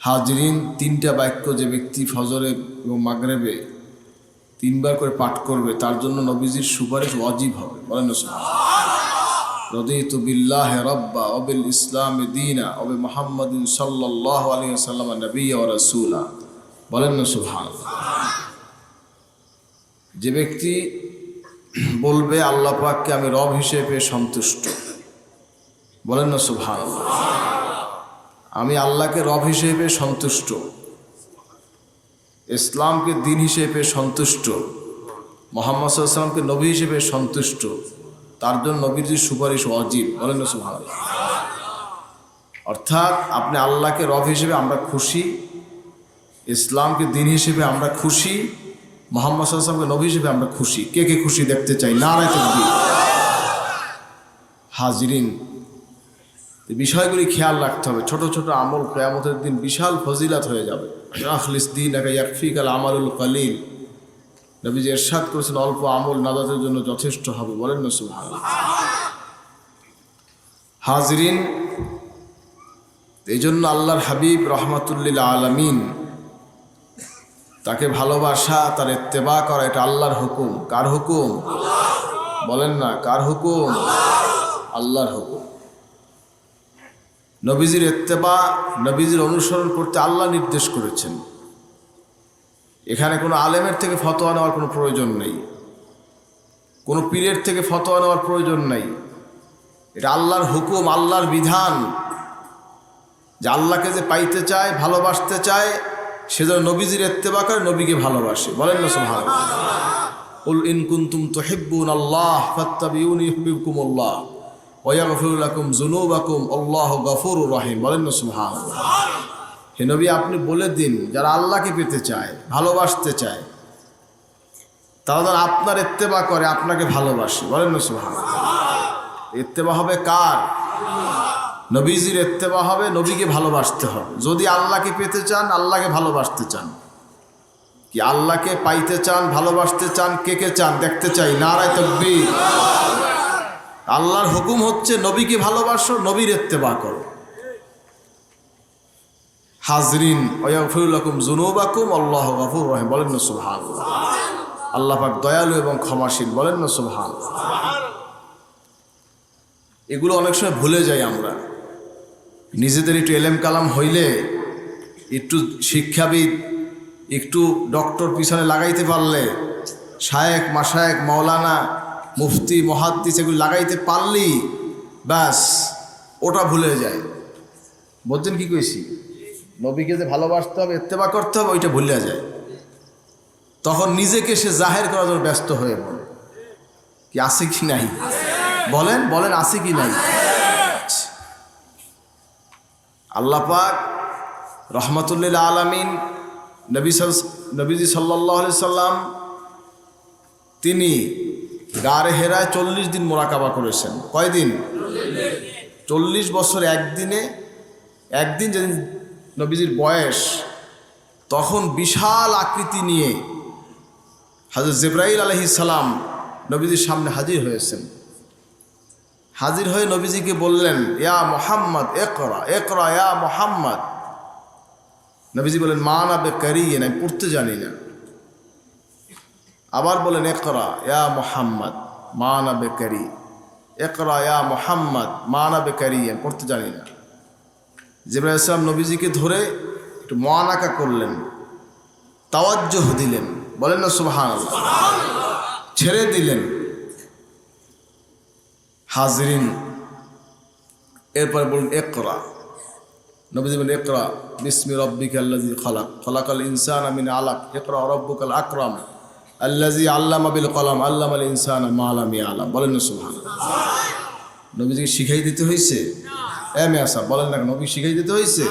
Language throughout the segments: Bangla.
হাজরিন তিনটা বাক্য যে ব্যক্তি ফজরে এবং মাগরেবে তিনবার করে পাঠ করবে, তার জন্য নবীজির সুপারিশ অজীব হবে। বলেন রদিত বিল্লাহ রব্বা অবিল ইসলাম দিনা অবে মোহাম্মদিন সাল্লাহ আলী সাল্লাম নবী ও রসুলা। বলেন না সুভান যে ব্যক্তি বলবে, আল্লাহ পাককে আমি রব হিসেবে সন্তুষ্ট। বলেন না সুভান আমি আল্লাহকে রব হিসেবে সন্তুষ্ট। ইসলামকে দিন হিসেবে সন্তুষ্ট। মোহাম্মদ সাল্লামকে নবী হিসেবে সন্তুষ্ট। তার জন্য নবীজির সুপারিশ অজীব বলেন অর্থাৎ আপনি আল্লাহকে রব হিসেবে আমরা খুশি, ইসলামকে দিন হিসেবে আমরা খুশি, মোহাম্মদ সাল্লামকে নবী হিসেবে আমরা খুশি। কে কে খুশি দেখতে চাই? না রায় হাজরিন এই বিষয়গুলি খেয়াল রাখতে হবে। ছোট ছোট আমল কেয়ামতের দিন বিশাল ফজিলাত হয়ে যাবে। আখলিস দিন একা ইয়াকফিক আল আমারুল কালিল। নবীজি এরশাদ করেছেন, অল্প আমল নাজাতের জন্য যথেষ্ট হবে। বলেন না সুভান হাজরিন এই জন্য আল্লাহর হাবিব রহমাতুল্লিল আলমিন তাকে ভালোবাসা, তার এত্তেবা করা, এটা আল্লাহর হুকুম। কার হুকুম? বলেন না, কার হুকুম? আল্লাহর হুকুম। নবীজির এত্তেবা নবীজির অনুসরণ করতে আল্লাহ নির্দেশ করেছেন। এখানে কোনো আলেমের থেকে ফতোয়া নেওয়ার কোনো প্রয়োজন নেই। কোনো পীরের থেকে ফতোয়া নেওয়ার প্রয়োজন নেই। এটা আল্লাহর হুকুম, আল্লাহর বিধান। যে আল্লাহকে যে পাইতে চায়, ভালোবাসতে চায়, সে যেন নবীজির এত্তেবা করে, নবীকে ভালোবাসে। বলেন না সোহান উল ইন কুন্তুম তোহিব্বুন আল্লাহ ফাত্তাবিউনি ইউহিব্বুকুমুল্লাহ। ওয়াগফিরুলাকুম হে নবী, আপনি বলে দিন, যারা আল্লাহকে পেতে চায়, ভালোবাসতে চায়, তারা যেন আপনার ইত্তেবা করে, আপনাকে ভালোবাসে। বলেন না, সুবহানাল্লাহ। ইত্তেবা হবে কার? নবীজির ইত্তেবা হবে নবীকে ভালোবাসতে হবে। যদি আল্লাহকে পেতে চান, আল্লাহকে ভালোবাসতে চান। কি আল্লাহকে পাইতে চান, ভালোবাসতে চান, কে কে চান, দেখতে চাই। নারায় তকবীর। আল্লাহর হুকুম হচ্ছে নবীকে ভালোবাসো, নবীর এত্তেবা করো। হাজরিন ওয়াফিরুল্লাকুম জুনুবাকুম আল্লাহ গফুর রহিম। বলেন না সুবহান আল্লাহ পাক দয়ালু এবং ক্ষমাশীল। বলেন না সুবহান এগুলো অনেক সময় ভুলে যাই আমরা। নিজেদের একটু এলেম কালাম হইলে একটু শিক্ষাবিদ, একটু ডক্টর পিছনে লাগাইতে পারলে শায়েক মাসায়েক মাওলানা মুফতি, মহাদ্দিস এগুলো লাগাইতে পারলি ব্যাস, ওটা ভুলে যায়। বলছেন কি কইছি? নবীকে যে ভালোবাসতে হবে এত্তেবা করতে হবে, ওইটা ভুলে যায়। তখন নিজেকে সে জাহের করার জন্য ব্যস্ত হয়ে পড়ে। কি আছে কি নাই? বলেন বলেন আছে কি নাই? আল্লাহ পাক রহমতুল্লিল আলমিন নবী নবীজি সাল্লাহ সাল্লাম, তিনি গাড়ে হেরায় চল্লিশ দিন মোরাকাবা করেছেন। কয়দিন? চল্লিশ বছর একদিনে, একদিন যেদিন নবীজির বয়স, তখন বিশাল আকৃতি নিয়ে হাজর জেব্রাইল আলহি সালাম নবীজির সামনে হাজির হয়েছেন। হাজির হয়ে নবীজিকে বললেন, ইয়া মোহাম্মদ একরা একরা ইয়া মোহাম্মদ। নবীজি বলেন মা না বেকারি আমি পড়তে জানি না। আবার বলেন একরা ইয়া মোহাম্মদ মা না বেকারি একরা ইয়া মোহাম্মদ মা না বেকারি পড়তে জানি না। জিব্রাহ ইসলাম নবীজিকে ধরে একটু মানাকা করলেন তাওয়াজ্জহ দিলেন। বলেন না সুবহান ছেড়ে দিলেন। হাজরিন এরপর বলুন একরা নবীজি বলেন একরা বিসমি রব্বিক আল্লাজি খালাক। খালাকাল ইনসান আমিন আলাক। একরা রব্বুকাল আকরাম। আল্লাজি আল্লাম আবিল কলাম আল্লাম আল ইনসান মালামি আলাম। বলেন না সুবহান নবীজিকে শিখাই দিতে হয়েছে এ মেয়াসা বলেন না নবী শিখাই দিতে হয়েছে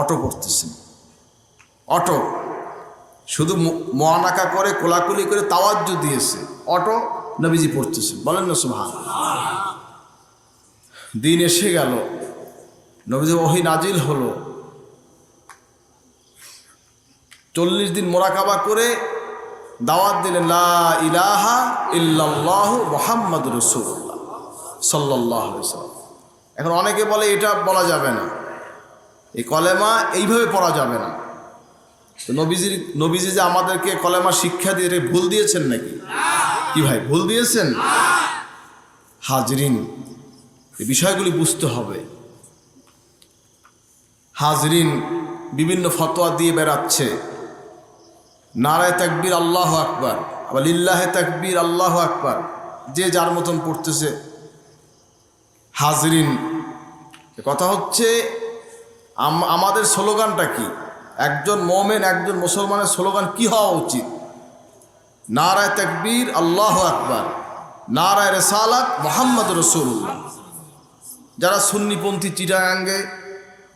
অটো পড়তেছেন অটো। শুধু মহানাকা করে, কোলাকুলি করে তাওয়াজ্জু দিয়েছে। অটো নবীজি পড়তেছে বলেন না সুভান দিন এসে গেল। নবীজি ওহি নাজিল হলো। চল্লিশ দিন মোরাকাবা করে দাওয়াত দিলেন ইলাহা ইল্লাল্লাহু মোহাম্মদ রসুল্লাহ সাল্লাহ এখন অনেকে বলে, এটা বলা যাবে না। এই কলেমা এইভাবে পড়া যাবে না। তো নবীজির, নবীজি যে আমাদেরকে কলেমা শিক্ষা দিয়ে এটা ভুল দিয়েছেন নাকি? কি ভাই, ভুল দিয়েছেন? হাজরিন, এই বিষয়গুলি বুঝতে হবে। হাজরিন বিভিন্ন ফতোয়া দিয়ে বেড়াচ্ছে। নারায় তাকবীর আল্লাহ আকবার আবার লিল্লাহে তাকবীর আল্লাহ আকবার, যে যার মতন পড়তেছে। হাজরিন কথা হচ্ছে আমাদের স্লোগানটা কি? একজন মোমেন, একজন মুসলমানের স্লোগান কি হওয়া উচিত? নারায় তাকবীর আল্লাহ আকবার, নারায় রেসালাত মোহাম্মদ রসুল্লাহ যারা সুন্নিপন্থী চিটাগাঙ্গে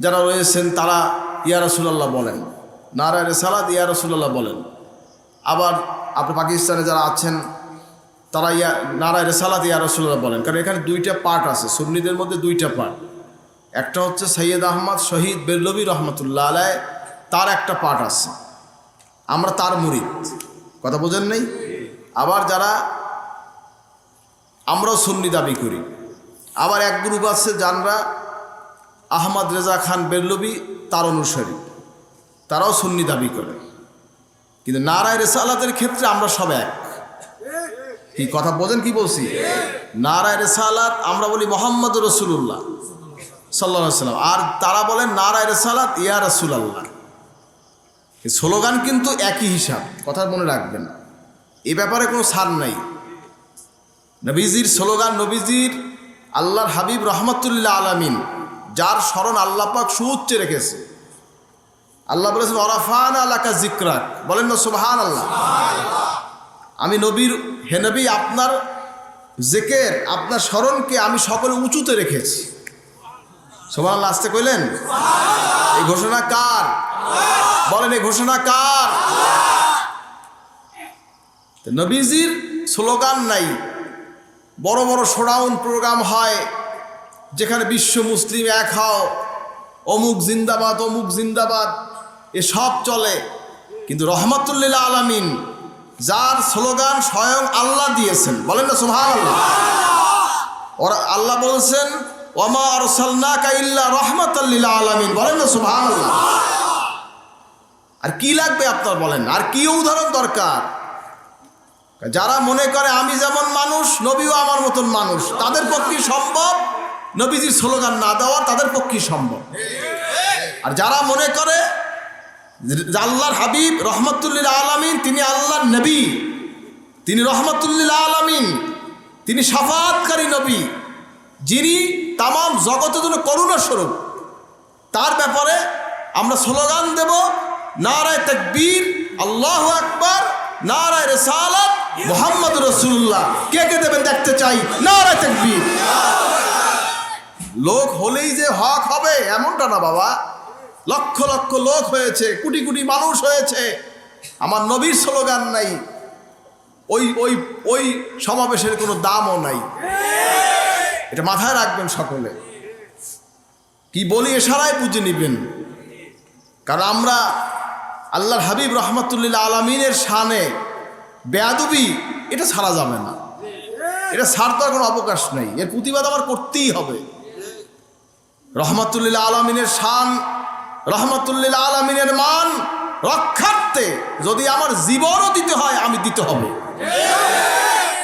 যারা রয়েছেন, তারা ইয়া রসুল্লাহ বলেন। নারায় রেসালাত ইয়া রসুল্লাহ বলেন। আবার আপনি পাকিস্তানে যারা আছেন, তারা ইয়া নারায় রেসালাত ইয়া রসুল্লাহ বলেন। কারণ এখানে দুইটা পার্ট আছে, সুন্নিদের মধ্যে দুইটা পার্ট একটা হচ্ছে সৈয়দ আহমদ শহীদ বেল্লবী রহমতুল্লাহ আলায় তার একটা পার্ট আছে। আমরা তার মুরিদ। কথা বোঝেন নেই? আবার যারা আমরাও সুন্নি দাবি করি। আবার এক গ্রুপ আছে যানরা আহমদ রেজা খান বেল্লবী তার অনুসারী। তারাও সুন্নি দাবি করে। কিন্তু নারায় রেসালাতের ক্ষেত্রে আমরা সব এক। কি কথা বোঝেন, কি বলছি? নারায় রেসালাত, আমরা বলি মোহাম্মদ রসুল্লাহ সাল্লা সাল্লাম আর তারা বলেন, নারায় রেসালাত, ইয়া রসুলাল্লাহ। আল্লাহ স্লোগান কিন্তু একই হিসাব, কথা মনে রাখবেন। এ ব্যাপারে কোনো সার নাই। নবীজির স্লোগান, নবীজির আল্লাহর হাবিব রহমতুল্লাহ আলামিন, যার স্মরণ আল্লাহ পাক সুউচ্চে রেখেছে। আল্লাহ বলেছেন অরাফান আলাকা জিক্রাক বলেন না সুবহান আল্লাহ আমি নবীর হে নবী আপনার জেকের আপনার স্মরণকে আমি সকলে উঁচুতে রেখেছি। সোমান আল্লাহ আসতে কইলেন? এই ঘোষণা কার? বলেন এই ঘোষণা কার? নবীজির স্লোগান নাই। বড় বড় শোডাউন প্রোগ্রাম হয় যেখানে বিশ্ব মুসলিম এক হও অমুক জিন্দাবাদ অমুক জিন্দাবাদ। এসব চলে। কিন্তু রহমতুল্লিল্লা আলামিন যার স্লোগান স্বয়ং আল্লাহ দিয়েছেন। বলেন না সুহান আল্লাহ ওরা আল্লাহ বলছেন, ওমা আরসালনা কাইল্লা রহমতুল্লিল্লা আলামিন। বলেন না সুহান আল্লাহ আর কি লাগবে আপনার বলেন? আর কি উদাহরণ দরকার? যারা মনে করে, আমি যেমন মানুষ, নবীও আমার মতন মানুষ। তাদের পক্ষে সম্ভব? নবীজির স্লোগান না দেওয়া তাদের পক্ষে সম্ভব? আর যারা মনে করে আল্লাহর হাবিব রহমতুল্লিল আলমিন, তিনি আল্লাহর নবী। তিনি রহমতুল্লিল আলমিন, তিনি সাফাতকারী নবী, যিনি তাম জগতের জন্য করুণা স্বরূপ। তার ব্যাপারে আমরা স্লোগান দেব, নারায় তকবীর, আল্লাহ আকবার, নারায় রেসালাত, মোহাম্মদ রসুল্লাহ কে কে দেবেন দেখতে চাই? নারায় তকবীর। লোক হলেই যে হক হবে, এমনটা না বাবা। লক্ষ লক্ষ লোক হয়েছে, কোটি কোটি মানুষ হয়েছে। আমার নবীর স্লোগান নাই। ওই ওই ওই সমাবেশের কোনো দামও নাই। এটা মাথায় রাখবেন সকলে। কি বলি এছাড়াই বুঝে নিবেন। কারণ আমরা আল্লাহর হাবিব রহমতুল্লিল্লা আলমিনের শানে বেয়াদুবি, এটা ছাড়া যাবে না। এটা ছাড় দেওয়ার কোনো অবকাশ নেই। এর প্রতিবাদ আমার করতেই হবে। রহমতুল্লিল্লা আলমিনের শান রহমতুল্লিল্লা আলমিনের মান রক্ষার্থে যদি আমার জীবনও দিতে হয়, আমি দিতে হবে।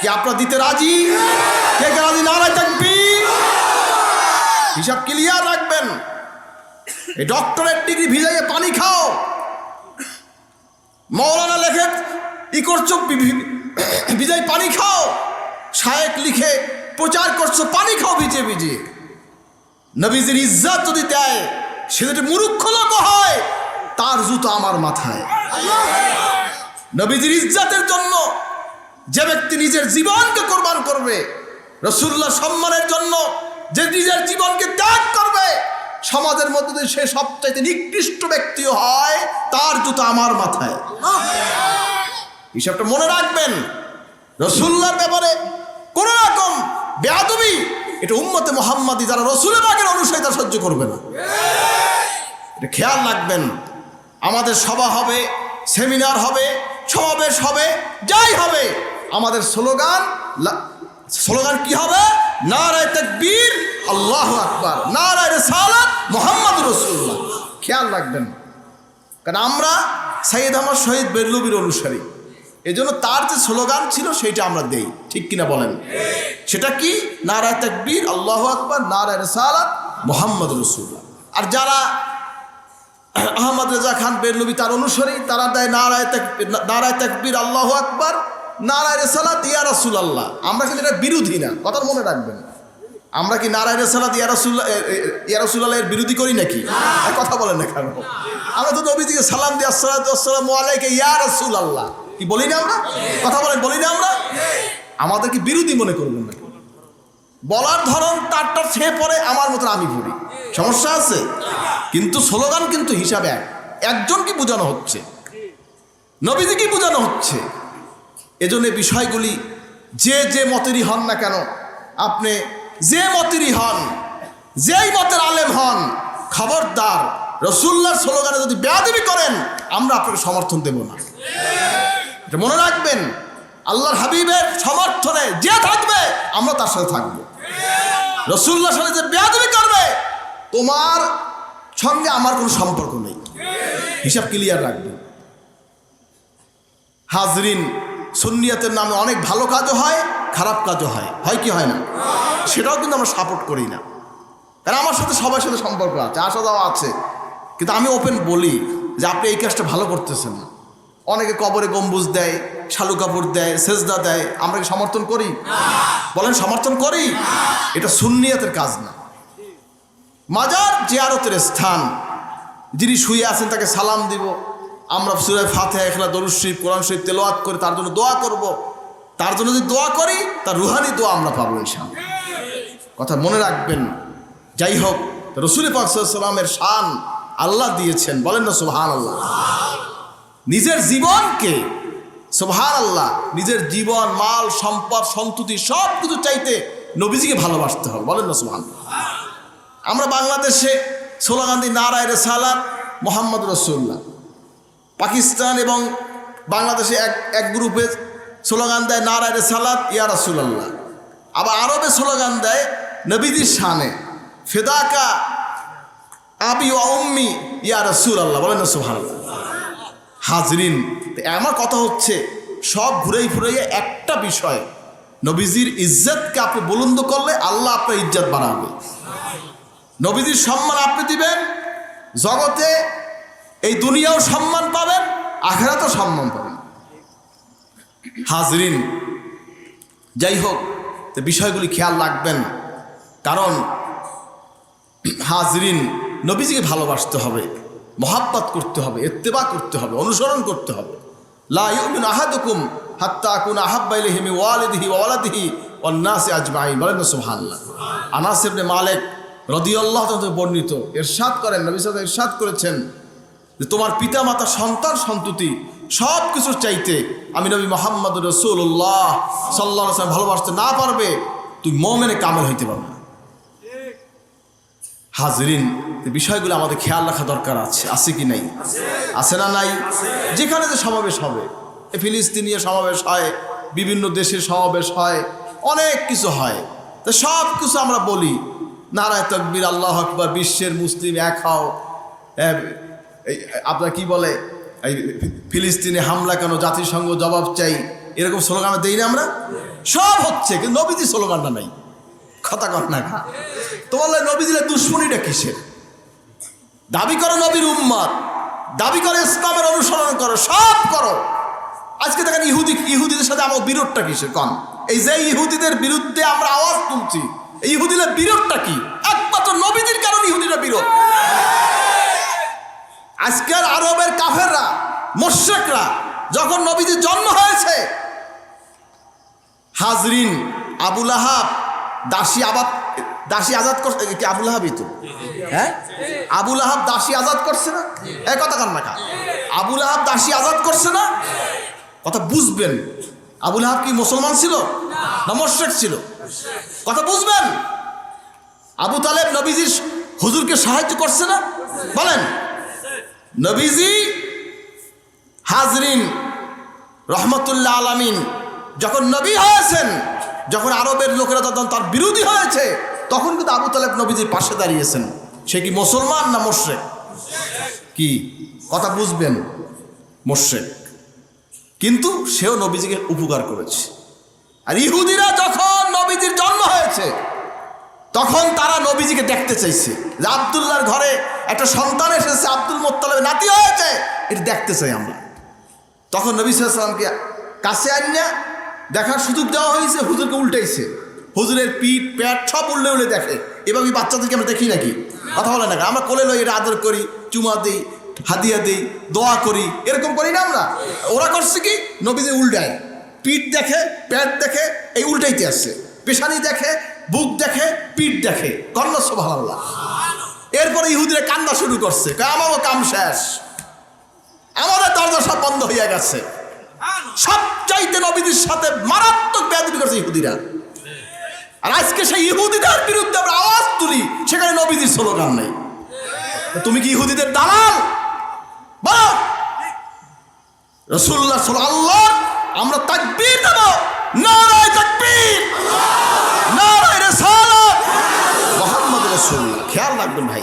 কি আপনারা দিতে রাজি? কে কে রাজি? নারায় থাকবি হিসাব ক্লিয়ার রাখবেন। এই ডক্টরের ডিগ্রি ভিজাইয়ে পানি খাও। মৌলানা লেখে, ই করছ ভিজাই পানি খাও। শায়েক লিখে, প্রচার করছ, পানি খাও ভিজে ভিজে নবীজির ইজ্জাত যদি দেয় সে যদি মুরুক্ষ লোক হয়, তার জুতো আমার মাথায়। নবীজির ইজ্জাতের জন্য যে ব্যক্তি নিজের জীবনকে কোরবান করবে রসুল্লাহ সম্মানের জন্য যে নিজের জীবনকে ত্যাগ করবে, সমাজের মধ্যে যদি সে সবচাইতে নিকৃষ্ট ব্যক্তিও হয়, তার জুতো আমার মাথায়। হিসাবটা মনে রাখবেন। রসুল্লার ব্যাপারে কোন রকম বেয়াদবি, এটা উম্মতে মোহাম্মদি যারা রসুলের আগের অনুসারী তা সহ্য করবে না। এটা খেয়াল রাখবেন। আমাদের সভা হবে, সেমিনার হবে, সমাবেশ হবে, যাই হবে। আমাদের স্লোগান স্লোগান কি হবে? নারায় তকবীর, আল্লাহ আকবার। নারায় রেসালাত মোহাম্মদ রসুল্লাহ খেয়াল রাখবেন। কারণ আমরা সাইয়েদ আহমদ শহীদ বেরলবির অনুসারী। এজন্য তার যে স্লোগান ছিল, সেইটা আমরা দেই। ঠিক কিনা বলেন? সেটা কি? নারায় তাকবীর, আল্লাহ আকবর, নারায় রসালাত মোহাম্মদ রসুল্লাহ আর যারা আহমদ রেজা খান বেরলবি তার অনুসারী, তারা দেয় নারায় তাকবীর নারায় তাকবীর, আল্লাহ আকবর, নারায় রেসালাত, ইয়া রাসুল আল্লাহ আমরা কিন্তু এটা বিরোধী না কথা মনে রাখবেন। আমরা কি নারায় রেসালাত, ইয়া রাসুল্লাহ ইয়া রাসুল্লাহ এর বিরোধী করি নাকি? কথা বলেন না কেন? আমরা তো নবীজিকে সালাম দিই আসসালামু আলাইকা, ইয়া রাসুল আল্লাহ কি বলি না আমরা? কথা বলেন, বলি না আমরা? আমাদের কি বিরোধী মনে করবেন না বলার ধরন তারটা সে পড়ে আমার মতন আমি পড়ি সমস্যা আছে? কিন্তু স্লোগান কিন্তু হিসাবে এক। একজন কি বোঝানো হচ্ছে? নবীজি কি বোঝানো হচ্ছে? এজন্য বিষয়গুলি যে যে মতেরই হন না কেন, আপনি যে মতেরই হন, যেই মতের আলেম হন, খবরদার, রসুল্লার স্লোগানে যদি বেয়াদবি করেন, আমরা আপনাকে সমর্থন দেব না। মনে রাখবেন, আল্লাহর হাবিবের সমর্থনে যে থাকবে, আমরা তার সাথে থাকব। রসুল্লার সাথে যে বেয়াদবি করবে তোমার সঙ্গে আমার কোনো সম্পর্ক নেই। হিসাব ক্লিয়ার রাখবে। হাজরিন, সুন্নিয়াতের নামে অনেক ভালো কাজও হয়, খারাপ কাজও হয়। হয় কি হয় না? সেটাও কিন্তু আমরা সাপোর্ট করি না। কারণ আমার সাথে সবার সাথে সম্পর্ক আছে আসা যাওয়া আছে। কিন্তু আমি ওপেন বলি যে আপনি এই কাজটা ভালো করতেছেন না। অনেকে কবরে গম্বুজ দেয়, শালু কাপড় দেয়, সেজদা দেয়। আমরা কি সমর্থন করি? বলেন, সমর্থন করি? এটা সুন্নিয়াতের কাজ না। মাজার জিয়ারতের স্থান। যিনি শুয়ে আছেন তাকে সালাম দিব। আমরা সুরায় ফাতে এখলা দরুদ শরীফ, কোরআন শরীফ তেলোয়াত করে তার জন্য দোয়া করব। তার জন্য যদি দোয়া করি, তার রুহানি দোয়া আমরা পাবো ইনশাআল্লাহ। কথা মনে রাখবেন। যাই হোক, রসুল পাকসাল্লামের শান আল্লাহ দিয়েছেন। বলেন না সুহান আল্লাহ নিজের জীবনকে সোভার আল্লাহ নিজের জীবন, মাল, সম্পদ, সন্ততি সব কিছু চাইতে নবীজিকে ভালোবাসতে হবে। বলেন না সোহান আমরা বাংলাদেশে সোলাগান্ধী নারায় সালাত মোহাম্মদ রসুল্লাহ পাকিস্তান এবং বাংলাদেশে এক এক গ্রুপে স্লোগান দেয় নারায় সালাত ইয়া রাসুলাল্লাহ। আবার আরবে স্লোগান দেয় নবীজির শানে, ফেদাকা আবি ও উম্মি, ইয়া রসুল আল্লাহ বলেন সোহান হাজরিন আমার কথা হচ্ছে, সব ঘুরেই ফুরাইয়ে একটা বিষয়, নবীজির ইজ্জতকে আপনি বুলন্দ করলে আল্লাহ আপনার ইজ্জত বাড়াবে। নবীজির সম্মান আপনি দিবেন, জগতে এই দুনিয়াও সম্মান পাবেন, আখেরাতেও সম্মান পাবেন। হাজরিন, যাই হোক বিষয়গুলি খেয়াল রাখবেন কারণ, হাজরিন, নবীজিকে ভালোবাসতে হবে, মহাব্বাত করতে হবে এত্তেবা করতে হবে, অনুসরণ করতে হবে। লা ইউমিন আহাদুকুম হাত্তা কুন আহাব্বাইলে ওয়ালিদিহি ওয়ালাদিহি অন্নাসে আজমাইন। বলেন না সুবহানাল্লাহ। আনাস ইবনে মালিক রাদিয়াল্লাহু তাআলা বর্ণিত, ইরশাদ করেন, নবী আলাইহি ইরশাদ করেছেন যে তোমার পিতা মাতা সন্তান, সন্ততি সব কিছুর চাইতে আমি নবী মোহাম্মদ রসুল্লাহ সাল্লাহ সাল্লাম ভালোবাসতে না পারবে, তুই মমেনে কামেল হইতে পারবে না। হাজরিন বিষয়গুলো আমাদের খেয়াল রাখা দরকার আছে আছে কি নাই? আছে না নাই? যেখানে যে সমাবেশ হবে ফিলিস্তিনীয় সমাবেশ হয়, বিভিন্ন দেশের সমাবেশ হয়, অনেক কিছু হয়। তো সব কিছু আমরা বলি নারায় তকবির, আল্লাহ আকবর, বিশ্বের মুসলিম এক হও। আপনার কি বলে? এই ফিলিস্তিনে হামলা কেন, জাতিসংঘ জবাব চাই, এরকম স্লোগান দেই না আমরা? সব হচ্ছে, কিন্তু নবীজি স্লোগানটা নাই। কথা কর না তোমার নবীজির দুশ্মনীটা কিসের? দাবি করো নবীর উম্মত, দাবি করে ইসলামের অনুসরণ করো, সব করো। আজকে দেখেন ইহুদি, ইহুদিদের সাথে আমার বিরোধটা কিসের? কন। এই যে ইহুদিদের বিরুদ্ধে আমরা আওয়াজ তুলছি এই ইহুদিদের বিরোধটা কি? একমাত্র নবীদের কারণ ইহুদিরা বিরোধ। আজকের আরবের কাফেররা, মোশেকরা, যখন নবীজির জন্ম হয়েছে, হাজরিন আবুল আহাব দাসী আবাদ দাসী আজাদ করছে কি আবুল আহাবই তো? হ্যাঁ? আবুল আহাব দাসী আজাদ করছে না? এই কথা কান না আবুল আহাব দাসী আজাদ করছে না? কথা বুঝবেন। আবুল আহাব কি মুসলমান ছিল? না, মোশেক ছিল। কথা বুঝবেন? আবু তালেব নবীজির হুজুরকে সাহায্য করছে না? বলেন। নবীজি হাজরিন রহমতুল্লাহ আলামিন যখন নবী হয়েছেন, যখন আরবের লোকেরা তখন তার বিরোধী হয়েছে, তখন কিন্তু আবু তালেব নবীজির পাশে দাঁড়িয়েছেন। সে কি মুসলমান না মোশরেক? কি? কথা বুঝবেন মোর্শেক কিন্তু সেও নবীজিকে উপকার করেছে। আর ইহুদিরা যখন নবীজির জন্ম হয়েছে। তখন তারা নবীজিকে দেখতে চাইছে যে আবদুল্লাহর ঘরে একটা সন্তান এসেছে, আব্দুল মোত্তালেবের নাতি হয়েছে। এটা দেখতে চাই আমরা। তখন নবী সাল্লামকে কাছে আনিয়া দেখার সুযোগ দেওয়া হয়েছে, হুজুরকে উল্টাইছে। হুজুরের পিঠ, প্যাট সব উল্লে উল্লে দেখে। এভাবে বাচ্চাদেরকে আমরা দেখি নাকি? কথা বলে না আমরা কোলে লই এটা আদর করি, চুমা দিই, হাদিয়া দিই, দোয়া করি। এরকম করি না আমরা। ওরা করছে কি? নবীদের উল্টায়। পিঠ দেখে, প্যাট দেখে, এই উল্টাইতে আসছে। পেশানি দেখে, বুক দেখে, পিঠ দেখে। কন্যা এরপরে ইহুদিরা কান্দা শুরু করছে। আমারও কাম শেষ। আমাদের দরজা সব বন্ধ হইয়া গেছে। সবচাইতে নবীদের সাথে মারাত্মক বেয়াদবি করছে ইহুদিরা। আর আজকে সেই ইহুদিদের বিরুদ্ধে আমরা আওয়াজ তুলি, সেখানে নবীদের স্লোগান নেই। তুমি কি ইহুদিদের দালাল? বলো। রসুল্লাহ আল্লাহ আমরা তাকবীর দেব। নারায় তাকবীর। নারায় রেসালাত। মোহাম্মদ রসুল্লাহ খেয়াল রাখবেন ভাই।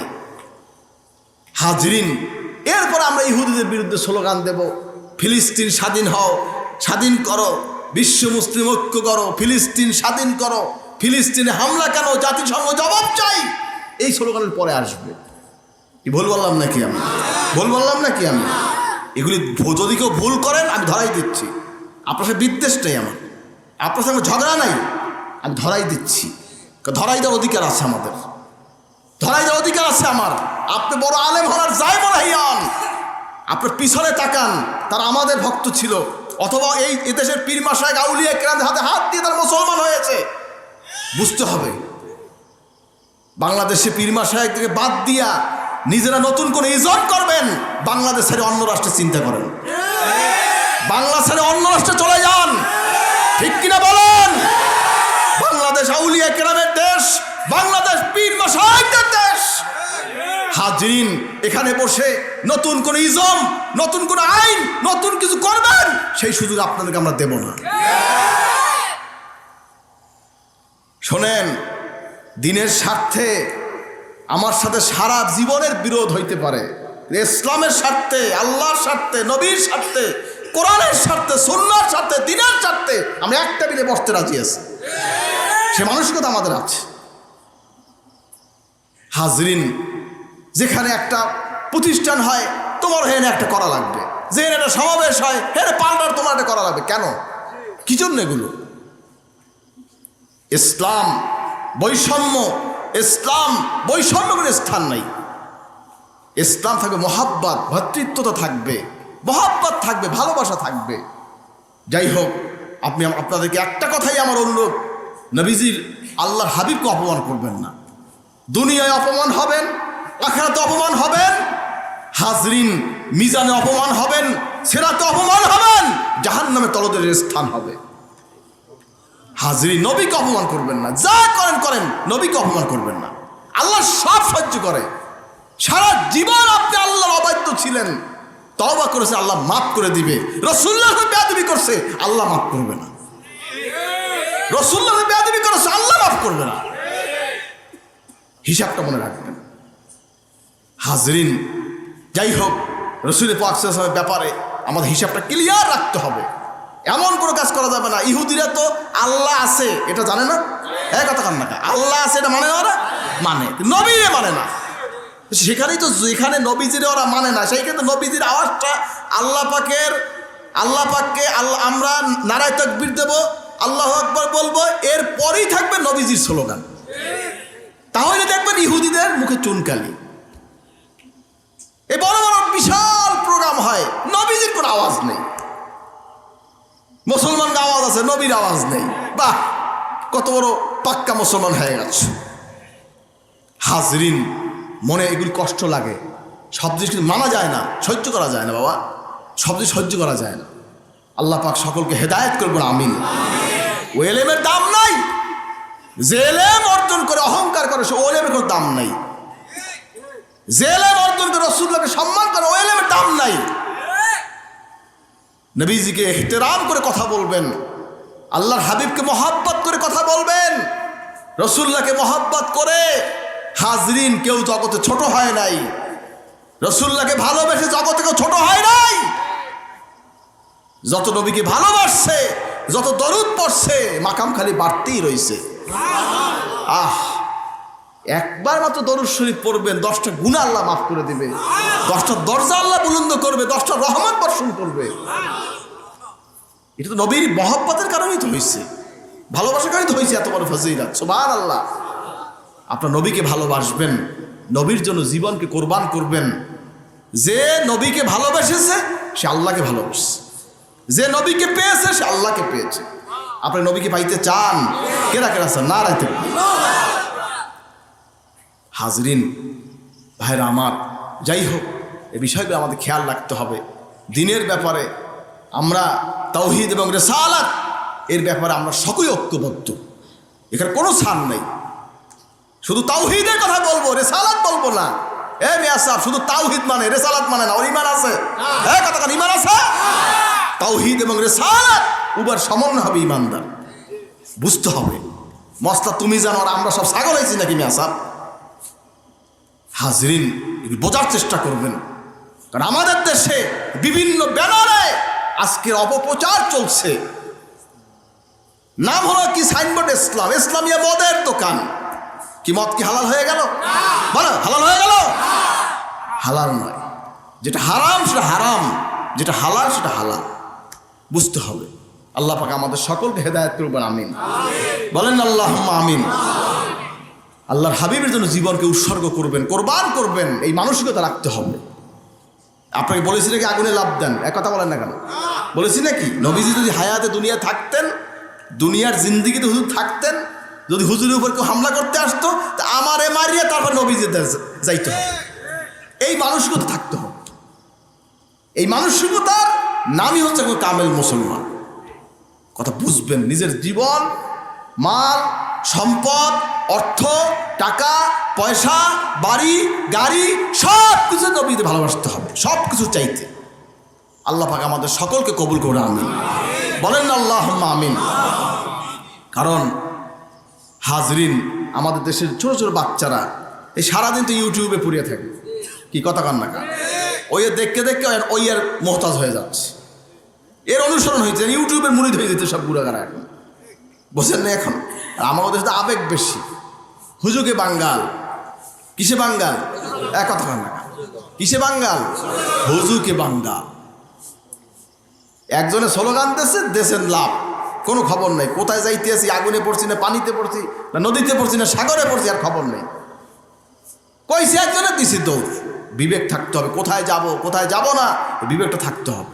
হাজরিন, এরপর আমরা ইহুদিদের বিরুদ্ধে স্লোগান দেব, ফিলিস্তিন স্বাধীন হও, স্বাধীন করো, বিশ্ব মুসলিম ঐক্য করো, ফিলিস্তিন স্বাধীন করো, ফিলিস্তিনে হামলা কেন, জাতিসংঘ জবাব চাই। এই স্লোগানের পরে আসবে। ভুল বললাম নাকি আমি? ভুল বললাম নাকি আমি? এগুলি যদি কেউ ভুল করেন, আমি ধরাই দিচ্ছি। আপনার সাথে বিদ্বেষ নেই আমার। আপনার সঙ্গে ঝগড়া নাই। আমি ধরাই দিচ্ছি। ধরাই দেওয়ার অধিকার আছে আমাদের। ধরাই দেওয়ার অধিকার আছে আমার। আপনি বড় আলেম হওয়ার যাই বড় হিয়ান আপনার পিছনে তাকান। তারা আমাদের ভক্ত ছিল। অথবা এই এদেশের পীর মাসায় গাউলিয়া কেরাম হাতে হাত দিয়ে তারা মুসলমান হয়েছে। বুঝতে হবে। বাংলাদেশে পীর মাসায় থেকে বাদ দিয়া নিজেরা নতুন করে ইজন করবেন। বাংলাদেশের অন্য রাষ্ট্রে চিন্তা করেন। বাংলা ছেড়ে অন্য রাষ্ট্রে চলে যান। ঠিক কিনা বলেন? বাংলাদেশ আউলিয়া কেরামের দেশ, বাংলাদেশ পীর মাসায়কদের দেশ। হাজরিন, এখানে বসে নতুন কোন ইজম, নতুন কোন আইন, নতুন কিছু করবেন, সেই সুযোগ আপনাদেরকে আমরা দেব না। শোনেন, দিনের স্বার্থে আমার সাথে সারা জীবনের বিরোধ হইতে পারে। ইসলামের স্বার্থে, আল্লাহর স্বার্থে, নবীর স্বার্থে কোরআনের স্বার্থে সন্ন্যার স্বার্থে দিনের স্বার্থে আমরা একটা মিলে বসতে রাজি আছি। সে মানসিকতা আমাদের আছে। হাজরিন, যেখানে একটা প্রতিষ্ঠান হয়, তোমার হেনে একটা করা লাগবে। যে একটা সমাবেশ হয়, হেনে পাল্টার তোমার একটা করা লাগবে। কেন? কি জন্য এগুলো? ইসলাম বৈষম্য ইসলাম বৈষম্য কোনো স্থান নাই। ইসলাম থাকবে মহাব্বাত, ভ্রাতৃত্বতা থাকবে। মহাব্বাত থাকবে, ভালোবাসা থাকবে। যাই হোক, আপনি আপনাদেরকে একটা কথাই আমার অনুরোধ, নবীজির আল্লাহর হাবিবকে অপমান করবেন না। দুনিয়ায় অপমান হবেন, আখেরাতে অপমান হবেন, হাজরিন মিজানে অপমান হবেন, সেরাতে অপমান হবেন জাহান নামে তলদের স্থান হবে। হাজরি নবীকে অপমান করবেন না, যা করেন করেন, নবীকে অপমান করবেন না। আল্লাহ সব সহ্য করে। সারা জীবন আপনি আল্লাহর অবাধ্য ছিলেন। তবা করেছে, আল্লাহ মাফ করে দিবে। রসুল্লাহ বেয়াদবি করছে, আল্লাহ মাফ করবে না। রসুল্লাহ বেয়াদবি করেছে, আল্লাহ মাফ করবে না। হিসাবটা মনে রাখবেন। হাজরিন, যাই হোক, রসুল পাকের ব্যাপারে আমাদের হিসাবটা ক্লিয়ার রাখতে হবে। এমন কোনো কাজ করা যাবে না। ইহুদিরা তো আল্লাহ আছে, এটা জানে না? এক কথা কান না আল্লাহ আছে, এটা মানে না মানে। নবীরে মানে না। সেখানেই তো যেখানে নবীজিরে ওরা মানে না। সেইখানে নবীজির আওয়াজটা আল্লাহ পাকের আল্লাহ পাককে আল্লাহ আমরা নারায় তকবির দেব, আল্লাহ আকবর বলব এর পরেই থাকবে নবীজির স্লোগান। তাহলে দেখবেন ইহুদিদের মুখে চুনকালি। এই বড় বড় বিশাল প্রোগ্রাম হয়, নবীজির কোনো আওয়াজ নেই। মুসলমানকে আওয়াজ আছে, নবীর আওয়াজ নেই। বাহ, কত বড় পাক্কা মুসলমান হয়ে গেছে। হাজরিন মনে এগুলি কষ্ট লাগে। সব জিনিস কিন্তু মানা যায় না, সহ্য করা যায় না বাবা। সব জিনিস সহ্য করা যায় না। আল্লাহ পাক সকলকে হেদায়েত করব আমিন। ও এলেমের দাম নাই। যে এলেম অর্জন করে, অহংকার করে, সে ও এলেমের কোনো দাম নাই। যে এলেম অর্জন করে রসুল্লাহকে সম্মান করে, ও এলেমের দাম নাই। নবীজিকে এহতেরাম করে কথা বলবেন। আল্লাহর হাবিবকে মহাব্বত করে কথা বলবেন। রসুল্লাহকে মহাব্বত করে হাজরিন কেউ জগতে ছোট হয় নাই। রসুল্লাহকে ভালোবেসে জগতে কেউ ছোট হয় নাই। যত নবীকে ভালোবাসছে, যত দরুদ পড়ছে, মাকাম খালি বাড়তেই রয়েছে আহ, একবার মাত্র দরুদ শরীফ পড়বেন, দশটা গুণা আল্লাহ মাফ করে দিবে। দশটা দরজা আল্লাহ বুলন্দ করবে, দশটা রহমত বর্ষণ করবে। এটা তো নবীর মহব্বতের কারণেই তো হয়েছে ভালোবাসার কারণেই তো হয়েছে এত বড় ফজিলাত সোবান আল্লাহ আপনার নবীকে ভালোবাসবেন, নবীর জন্য জীবনকে কোরবান করবেন। যে নবীকে ভালোবেসেছে, সে আল্লাহকে ভালোবাসে যে নবীকে পেয়েছে, সে আল্লাহকে পেয়েছে। আপনি নবীকে পাইতে চান? কেরা কেরা চান না রাইতে হাজরিন, ভাইরা আমার, যাই হোক, এ বিষয়গুলো আমাদের খেয়াল রাখতে হবে। দিনের ব্যাপারে আমরা তৌহিদ এবং রেসালাত, এর ব্যাপারে আমরা সকলে ঐক্যবদ্ধ। এখানে কোনো ছাড় নেই। শুধু তাওহিদের কথা বলব রেসালাত বলব না। এ মিয়া সাহেব শুধু তাওহিদ মানে রেসালাত মানে না ওর ইমান আছে। হ্যাঁ। কথা কথা ইমান আছে? তাওহিদ এবং রেসালাত উবার সমন্বয় হবে ইমানদার বুঝতে হবে। মশলা তুমি জানো আর আমরা সব ছাগল হয়েছি নাকি মিয়া সাহেব? হাজরিন বোঝার চেষ্টা করবেন। কারণ আমাদের দেশে বিভিন্ন ব্যানারে আজকের অপপ্রচার চলছে। নাম হলো কি সাইনবোর্ড ইসলাম ইসলামিয়া মদের দোকান। কি মদ কি হালাল হয়ে গেল? বলো হালাল হয়ে গেল? হালাল নয়। যেটা হারাম সেটা হারাম। যেটা হালাল সেটা হালাল। বুঝতে হবে। আল্লাহ পাক আমাদের সকলকে হেদায়ত করবেন আমিন। বলেন আল্লাহ আমিন। আল্লাহর হাবিবের জন্য জীবনকে উৎসর্গ করবেন কোরবান করবেন। এই মানসিকতা রাখতে হবে। আপনাকে বলেছি নাকি আগুনে লাভ দেন? এক কথা বলেন না কেন? বলেছি নাকি? নবীজি যদি হায়াতে দুনিয়া থাকতেন দুনিয়ার জিন্দিগিতে হুজুর থাকতেন যদি হুজুরের উপর কেউ হামলা করতে আসতো, তা আমারে মারিয়ে তারপর নবীজি যাইতে হবে। এই মানসিকতা থাকতে হবে। এই মানসিকতার নামই হচ্ছে কোনো কামেল মুসলমান। কথা বুঝবেন, নিজের জীবন, মাল, সম্পদ, অর্থ, টাকা, পয়সা, বাড়ি, গাড়ি সব কিছু নবীতে ভালোবাসতে হবে সব কিছু চাইতে। আল্লাহ পাক আমাদের সকলকে কবুল করে আমিন। বলেন না আল্লাহ আমিন। কারণ হাজরিন, আমাদের দেশের ছোট ছোট বাচ্চারা এই সারাদিন তো ইউটিউবে পুড়িয়ে থাকে। কি কথা কান্না কা ওই দেখতে দেখতে ওই আর মোহতাজ হয়ে যাচ্ছে। এর অনুসরণ হয়েছে ইউটিউবের মুড়ি হয়ে যেতে সব বুড়াগারা এখন। বোঝেন না এখন? আমাদের দেশে আবেগ বেশি। হুজুকে বাঙ্গাল? কিসে বাঙ্গাল? এক কথা কান্না কিসে বাঙ্গাল? হুজুকে বাঙ্গাল। একজনে স্লোগান দিয়েছে দেশের লাভ। কোনো খবর নেই। কোথায় যাইতে আছি আগুনে পড়ছি না পানিতে পড়ছি না নদীতে পড়ছি না সাগরে পড়ছি আর খবর নেই। কইছে একজনে দিছি দৌড়। বিবেক থাকতে হবে। কোথায় যাব? কোথায় যাব না? বিবেকটা থাকতে হবে।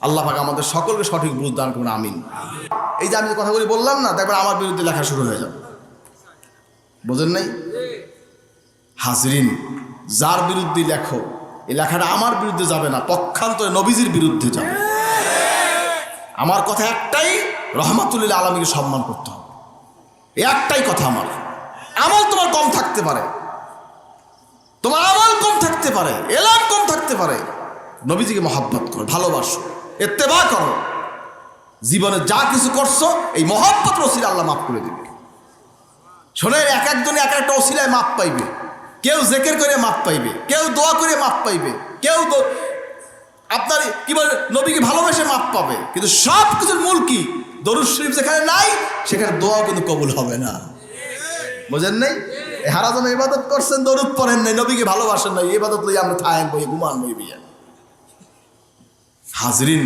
আল্লাহ পাক আমাদের সকলকে সঠিক বুঝ দান করুন, আমিন। এই যে আমি যে কথাগুলি বললাম না, দেখবেন আমার বিরুদ্ধে লেখা শুরু হয়ে যাবে। বোঝেন নাই? হাজরিন, যার বিরুদ্ধে লেখো, এই লেখাটা আমার বিরুদ্ধে যাবে না, পক্ষান্তরে নবীজির বিরুদ্ধে যাবে। আমার কথা একটাই রহমাতুল্লাহ আলমীকে সম্মান করতে হবে। একটাই কথা আমার। আমল তোমার কম থাকতে পারে। তোমার আমল কম থাকতে পারে, এলাম কম থাকতে পারে। নবীজিকে মহাব্বত করো, ভালোবাসো এত্তেবা করো। জীবনে যা কিছু করছ, এই মহাব্বত রসিলা আল্লাহ মাফ করে দিবে। শোনেন, এক একজনে এক একটা ওসিলায় মাপ পাইবে। কেউ জেকের করে মাপ পাইবে, কেউ দোয়া করে মাপ পাইবে, কেউ আপনার কি বলে, নবীকে ভালোবেসে মাপ পাবে। কিন্তু সব কিছুর মূল কি? দরুদ শরীফ যেখানে নাই, সেখানে দোয়া কিন্তু কবুল হবে না। বোঝেন নাই? হারাজন ইবাদত করছেন, দরুদ পড়েন নাই, নবীকে ভালোবাসেন নাই, ইবাদত লই আমরা থাকেন বই, ঘুমান বই বিয়া। হাজরিন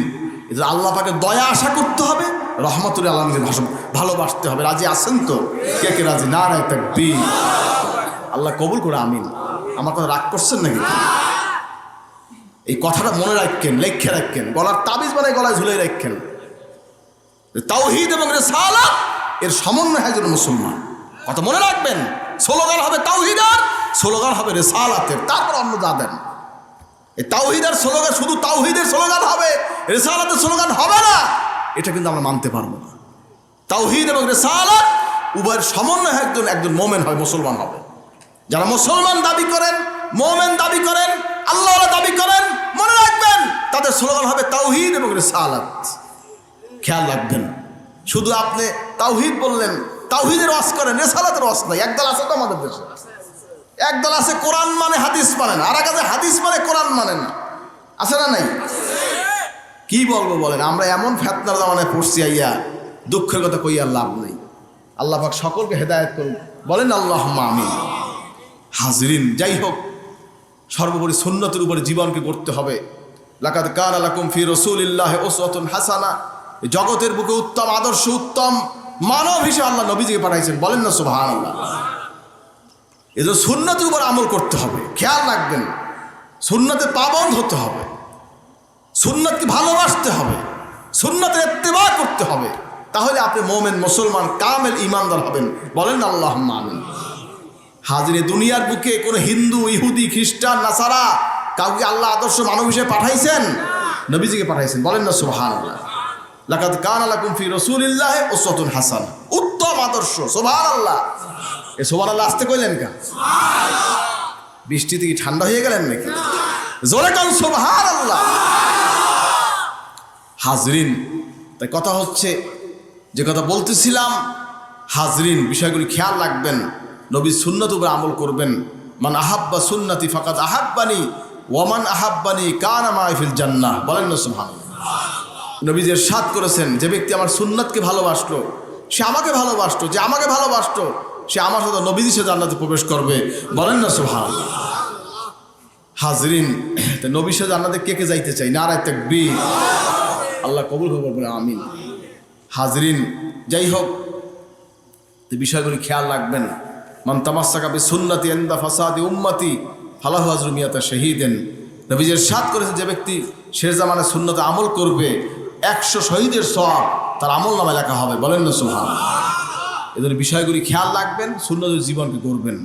আল্লাহ পাকে দয়া আশা করতে হবে, রহমতুল আলমকে ভালোবাসতে হবে। রাজি আছেন তো? কে কে রাজি? না রায় তাকবি আল্লাহ কবুল করে আমিন। আমার কথা রাগ করছেন নাকি? এই কথাটা মনে রাখেন, লেখে রাখেন, গলার তাবিজ বানায় গলায় ঝুলে রাখেন। তাওহিদ এবং রেসালাত, এর সমন্বয় যেন মুসলমান। কথা মনে রাখবেন, স্লোগান হবে তাওহিদার স্লোগান হবে রেসালাতের, তারপর অন্য যা দেন। এই তাওহিদের স্লোগান শুধু তাওহিদের স্লোগান হবে, রেসালাতের স্লোগান হবে না, এটা কিন্তু আমরা মানতে পারব না। তাওহিদ এবং রেসালাত, উভয়ের সমন্বয় একজন একজন মোমেন হয়, মুসলমান হবে। যারা মুসলমান দাবি করেন, মোমেন দাবি করেন আল্লাহ দাবি করেন, মনে রাখবেন, তাদের স্লোগান হবে তাওহিদ এবং রেসালাত। খেয়াল রাখবেন, শুধু আপনি তাওহিদ বললেন, তাওহিদের ওয়াজ করেন, রেসালাতের ওয়াজ নাই, একদল আছে তো আমাদের দেশে। একদল আছে কোরআন মানে হাদিস মানে না, আর এক আছে হাদিস মানে কোরআন মানে না। আছে না নাই? কি বলব বলেন, আমরা এমন ফেতনার জামানায় পড়ছি, আইয়া দুঃখের কথা কই আর লাভ নেই। আল্লাহ সকলকে হেদায়ত করুন বলেন আল্লাহ আমিন। হাজরিন, যাই হোক সর্বোপরি সুন্নতের উপরে জীবনকে করতে হবে। লাকাত কান আলাকুম ফি রসুলিল্লাহ ওসওয়াতুন হাসানা। জগতের বুকে উত্তম আদর্শ, উত্তম মানব হিসেবে আল্লাহ নবীজিকে পাঠাইছেন। বলেন না, সুবহানাল্লাহ। এই যে সুন্নতের উপর আমল করতে হবে, খেয়াল রাখবেন। সুন্নতে পাবন্ধ হতে হবে। সুন্নতকে ভালোবাসতে হবে। সুন্নতের ইত্তেবা করতে হবে। তাহলে আপনি মোমেন, মুসলমান, কামেল, ইমানদার হবেন। বলেন আল্লাহ আমিন। হাজিরে দুনিয়ার বুকে কোনো হিন্দু ইহুদি খ্রিস্টান নাসারা কাউকে আল্লাহ আদর্শ মানব হিসেবে পাঠাইছেন? নবীজিকে পাঠাইছেন। বলেন না সুবহান আল্লাহ লাকাত কান আলাকুম ফি রাসূলিল্লাহ উসওয়াতুন হাসান। উত্তম আদর্শ সুবহানাল্লাহ। এ সুবহানাল্লাহ আসতে কইলেন কা বৃষ্টিতে কি ঠান্ডা হয়ে গেলেন নাকি? জোরে কান সুবহানাল্লাহ। হাজরিন তাই কথা হচ্ছে যে কথা বলতেছিলাম হাজরিন বিষয়গুলি খেয়াল রাখবেন। নবী সুন্নত উপরে আমল করবেন। মান আহাব্বা সুন্নতি ফাকাত আহাব্বানি ওয়ামান আহাব্বানি কান আমায়ফিল জান্নাহ। বলেন না সুবহান নবী যে সাত করেছেন, যে ব্যক্তি আমার সুন্নতকে ভালোবাসলো, সে আমাকে ভালোবাসতো, যে আমাকে ভালোবাসতো, সে আমার সাথে নবীজি সে জান্নাতে প্রবেশ করবে। বলেন না সুবহান হাজরিন নবী সে জান্নাতে কে কে যাইতে চাই নারায় তাকবীর। আল্লাহ কবুল খবর বলে আমিন। হাজরিন, যাই হোক বিষয়গুলি খেয়াল রাখবেন। মান তামাসাকা বি সুন্নতি এন্দা ফাসাদি উম্মতি, ফালাহু আজরু মিয়াতা শহীদেন। নবীজের সাত করেছে যে ব্যক্তি শেষ জামানে সুন্নতে আমল করবে, একশো শহীদের সব তার আমল নামে লেখা হবে। বলেন না সুহান এদের বিষয়গুলি খেয়াল রাখবেন, সুন্নতের জীবনকে করবেন